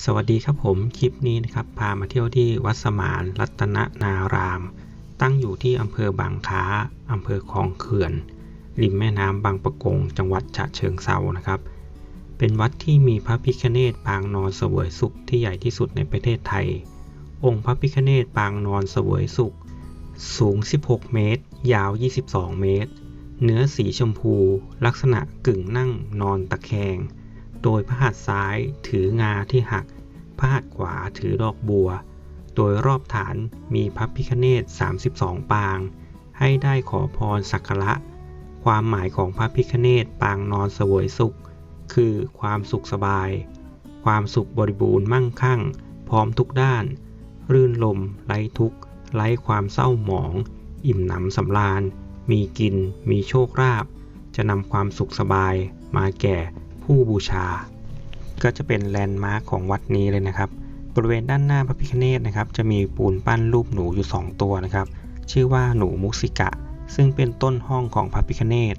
สวัสดีครับผมคลิปนี้นะครับพามาเที่ยวที่วัดสมานรัตนนาราม ตั้งอยู่ที่อำเภอบางค้าอำเภอคลองเขื่อน ริมแม่น้ำบางปะกง จังหวัดฉะเชิงเซานะครับ เป็นวัดที่มีพระพิฆเนศปางนอนเสวยสุขที่ใหญ่ที่สุดในประเทศไทย องค์พระพิฆเนศปางนอนเสวยสุข สูง 16 เมตร ยาว 22 เมตร เนื้อสีชมพู ลักษณะกึ่งนั่งนอนตะแคง โดยพระหัตถ์ซ้ายถืองาที่หัก พระหัตถ์ขวาถือดอกบัว โดยรอบฐานมีพระพิฆเนศ32 ปาง ให้ได้ขอพรสักการะ ความหมายของพระพิฆเนศปางนอนสวยสุข คือความสุขสบาย ความสุขบริบูรณ์มั่งคั่ง พร้อมทุกด้าน รื่นลมไร้ทุกข์ไร้ความเศร้าหมอง อิ่มหนำสำราญ มีกิน มีโชคลาภจะนำความสุขสบายมาแก่ ผู้บูชา ก็จะเป็นแลนด์มาร์คของวัดนี้เลยนะครับ บริเวณด้านหน้าพระพิฆเนศนะครับ จะมีปูนปั้นรูปหนูอยู่ 2 ตัวนะครับ ชื่อว่าหนูมุสิกะ ซึ่งเป็นต้นห้องของพระพิฆเนศ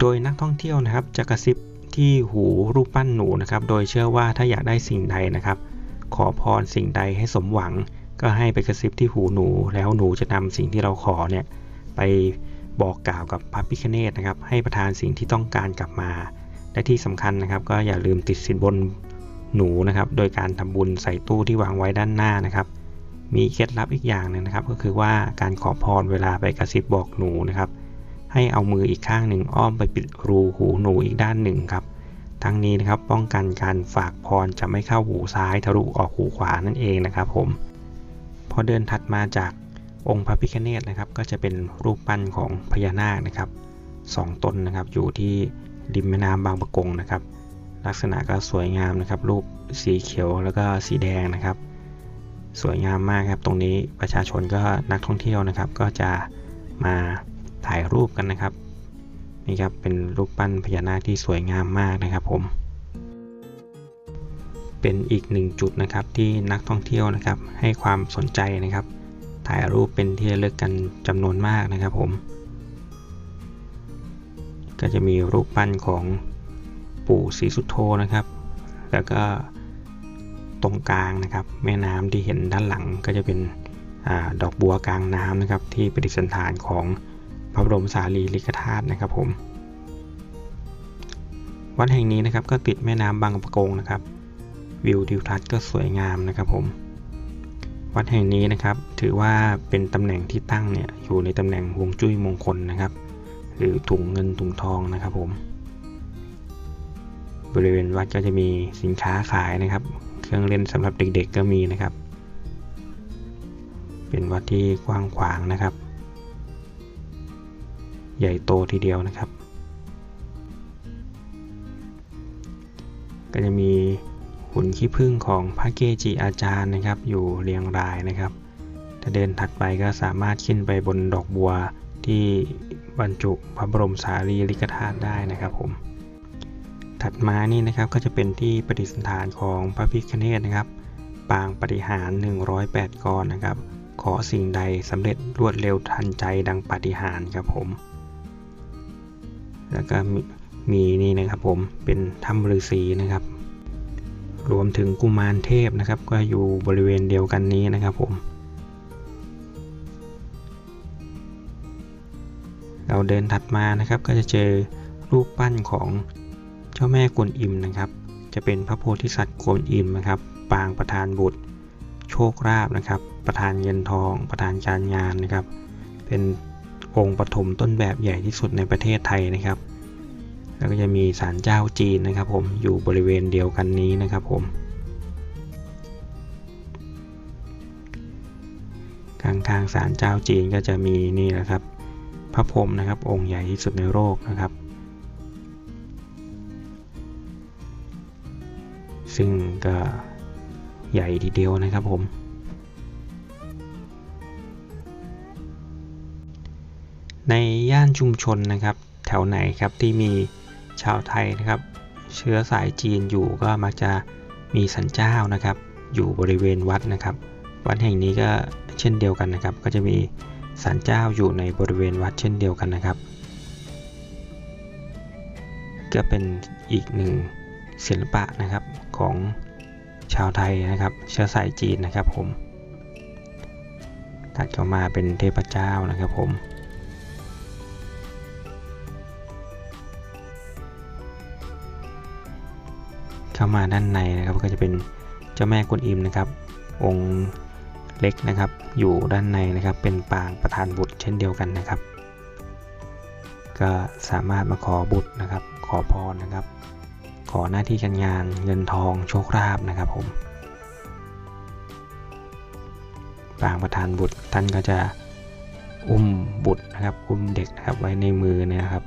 โดยนักท่องเที่ยวนะครับจะกระซิบที่หูรูปปั้นหนูนะครับ โดยเชื่อว่าถ้าอยากได้สิ่งใดนะครับ ขอพรสิ่งใดให้สมหวัง ก็ให้ไปกระซิบที่หูหนู แล้วหนูจะนำสิ่งที่เราขอเนี่ยไปบอกกล่าวกับพระพิฆเนศนะครับ ให้ประทานสิ่งที่ต้องการกลับมา และที่สำคัญนะครับ ก็อย่าลืมติดสินบนหนูนะครับ โดยการทำบุญใส่ตู้ที่วางไว้ด้านหน้านะครับ มีเคล็ดลับอีกอย่างหนึ่งนะครับ ก็คือว่าการขอพรเวลาไปกระซิบบอกหนูนะครับ ให้เอามืออีกข้างหนึ่งอ้อมไปปิดรูหูหนูอีกด้านหนึ่งครับ ทั้งนี้นะครับป้องกันการฝากพรจะไม่เข้าหูซ้ายทะลุออกหูขวานั่นเองนะครับ ผม พอเดินถัดมาจากองค์พระพิฆเนศนะครับ ก็จะเป็นรูปปั้นของพญานาคนะครับสองตนนะครับอยู่ที่ ริมแม่น้ำบางปะกงนะครับ ลักษณะก็สวยงามนะครับ รูปสีเขียวแล้วก็สีแดงนะครับ สวยงามมากครับ ตรงนี้ประชาชนก็นักท่องเที่ยวนะครับ ก็จะมาถ่ายรูปกันนะครับนี่ครับเป็นรูปปั้นพญานาคที่สวยงามมากนะครับ ผม เป็นอีกหนึ่งจุดนะครับที่นักท่องเที่ยวนะครับ ให้ความสนใจนะครับ ถ่ายรูปเป็นที่ระลึกกันจำนวนมากนะครับ ผม ก็จะมีรูปปั้นของปู่ศรีสุโธนะครับ แล้วก็ตรงกลางนะครับ แม่น้ำที่เห็นด้านหลังก็จะเป็นอดอกบัวกลางน้ำนะครับ ที่ประดิษฐานของพระบรมสารีริกธาตุนะครับผมวัดแห่งนี้นะครับก็ติดแม่น้ำบางปะกงนะครับ วิวทิวทัศน์ก็สวยงามนะครับผมวัดแห่งนี้นะครับถือว่าเป็นตำแหน่งที่ตั้งเนี่ยอยู่ในตำแหน่งฮวงจุ้ยมงคลนะครับ หรือถุงเงินถุงทองนะครับผม บริเวณวัดก็จะมีสินค้าขายนะครับ เครื่องเล่นสำหรับเด็กๆก็มีนะครับ เป็นวัดที่กว้างขวางนะครับ ใหญ่โตทีเดียวนะครับ ก็จะมีหุ่นขี้ผึ้งของพระเกจิอาจารย์นะครับ อยู่เรียงรายนะครับ ถ้าเดินถัดไปก็สามารถขึ้นไปบนดอกบัวที่ บรรจุพระบรมสารีริกธาตุได้นะครับผม ถัดมานี่นะครับก็จะเป็นที่ประดิษฐานของพระพิฆเนศนะครับ ปางปฏิหาร 108กรนะครับ ขอสิ่งใดสำเร็จรวดเร็วทันใจดังปฏิหารครับผม แล้วก็มีมีนี่นะครับผมเป็นถ้ำฤาษีนะครับ รวมถึงกุมารเทพนะครับ ก็อยู่บริเวณเดียวกันนี้นะครับผม เราเดินถัดมานะครับก็จะเจอรูปปั้นของเจ้าแม่กวนอิมนะครับ จะเป็นพระโพธิสัตว์กวนอิมนะครับ ปางประธานบุตร โชคลาภนะครับ ประธานเงินทอง ประธานการงานนะครับ เป็นองค์ปฐมต้นแบบใหญ่ที่สุดในประเทศไทยนะครับ แล้วก็จะมีศาลเจ้าจีนนะครับ ผมอยู่บริเวณเดียวกันนี้นะครับผมข้างๆศาลเจ้าจีนก็จะมีนี่แหละครับ พระพรหมนะครับ องค์ใหญ่ที่สุดในโลกนะครับ ซึ่งก็ใหญ่ทีเดียวนะครับผมในย่านชุมชนนะครับ แถวไหนครับที่มีชาวไทยนะครับ เชื้อสายจีนอยู่ก็มักจะมีสันเจ้านะครับ อยู่บริเวณวัดนะครับ วัดแห่งนี้ก็เช่นเดียวกันนะครับ ก็จะมี ศาลเจ้าอยู่ในบริเวณวัดเช่นเดียวกันนะครับ ก็เป็นอีกหนึ่งศิลปะนะครับของชาวไทยนะครับ เชื้อสายจีนนะครับผม ตัดเข้ามาเป็นเทพเจ้านะครับผมเข้ามาด้านในนะครับก็จะเป็นเจ้าแม่กวนอิมนะครับ องค์ เล็กนะครับ อยู่ด้านในนะครับ เป็นปางประธานบุตรเช่นเดียวกันนะครับ ก็สามารถมาขอบุตรนะครับ ขอพรนะครับ ขอหน้าที่การงานเงินทองโชคลาภนะครับผมปางประธานบุตรท่านก็จะอุ้มบุตรนะครับ อุ้มเด็กนะครับไว้ในมือเนี่ยนะครับ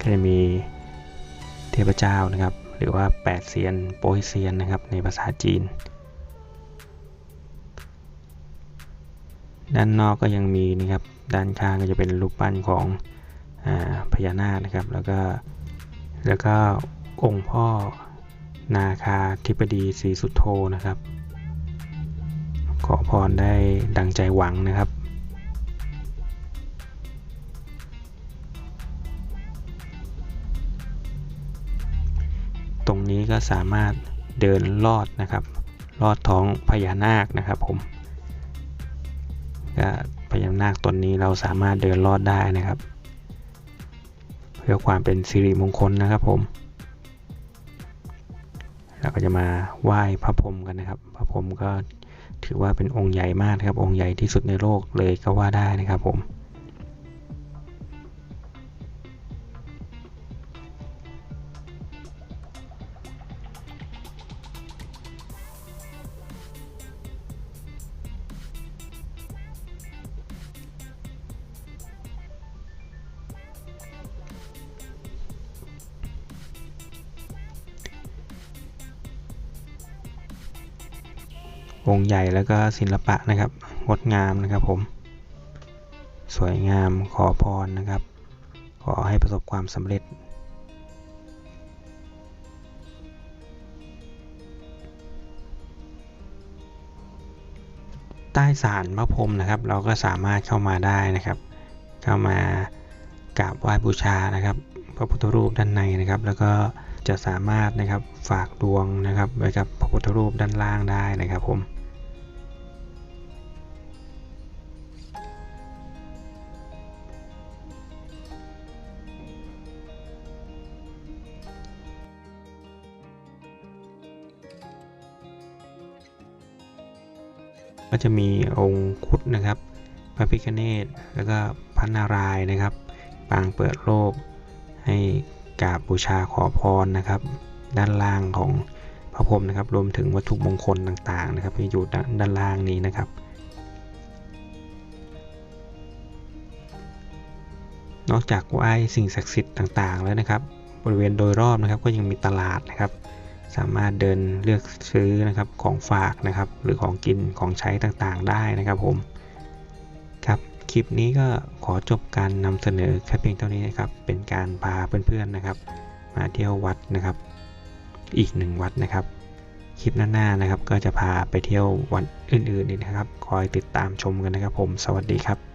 ก็จะมี เทพเจ้านะครับ หรือว่าแปดเซียนโปยเซียนนะครับ ในภาษาจีน ด้านนอกก็ยังมีนะครับ ด้านข้างก็จะเป็นรูปปั้นของอพญานาคนะครับ แล้วก็แล้วก็องค์พ่อนาคาธิปดีศรีสุโธนะครับ ขอพรได้ดังใจหวังนะครับ นี้ก็สามารถเดินลอดนะครับ ลอดท้องพญานาคนะครับผมก็พญานาคตนนี้เราสามารถเดินลอดได้นะครับ เพื่อความเป็นสิริมงคลนะครับผมเราก็จะมาไหว้พระพรหมกันนะครับ พระพรหมก็ถือว่าเป็นองค์ใหญ่มากนะครับ องค์ใหญ่ที่สุดในโลกเลยก็ว่าได้นะครับผม องค์ใหญ่แล้วก็ศิลปะนะครับงดงามนะครับผม สวยงามขอพรนะครับ ขอให้ประสบความสำเร็จใต้ศาลพระพรหมนะครับ เราก็สามารถเข้ามาได้นะครับ เข้ามากราบไหว้บูชานะครับ พระพุทธรูปด้านในนะครับ แล้วก็จะสามารถนะครับฝากดวงนะครับไว้กับพระพุทธรูปด้านล่างได้นะครับผม ก็จะมีองค์คุดนะครับพระพิฆเนศแล้วก็พระนารายณ์นะครับ ปางเปิดโลกให้กราบบูชาขอพรนะครับ ด้านล่างของพระพรหมนะครับ รวมถึงวัตถุมงคลต่างๆนะครับ ที่อยู่ด้านด้านล่างนี้นะครับนอกจากไหว้สิ่งศักดิ์สิทธิ์ต่างๆ แล้วนะครับ บริเวณโดยรอบนะครับ ก็ยังมีตลาดนะครับ สามารถเดินเลือกซื้อนะครับของฝากนะครับ หรือของกินของใช้ต่างๆได้นะครับผมครับคลิปนี้ก็ขอจบการนำเสนอแค่เพียงเท่านี้นะครับ เป็นการพาเพื่อนๆนะครับ มาเที่ยววัดนะครับ อีกหนึ่งวัดนะครับ คลิปหน้าๆนะครับ ก็จะพาไปเที่ยววัดอื่นๆอีกนะครับ คอยติดตามชมกันนะครับ ผม สวัสดีครับ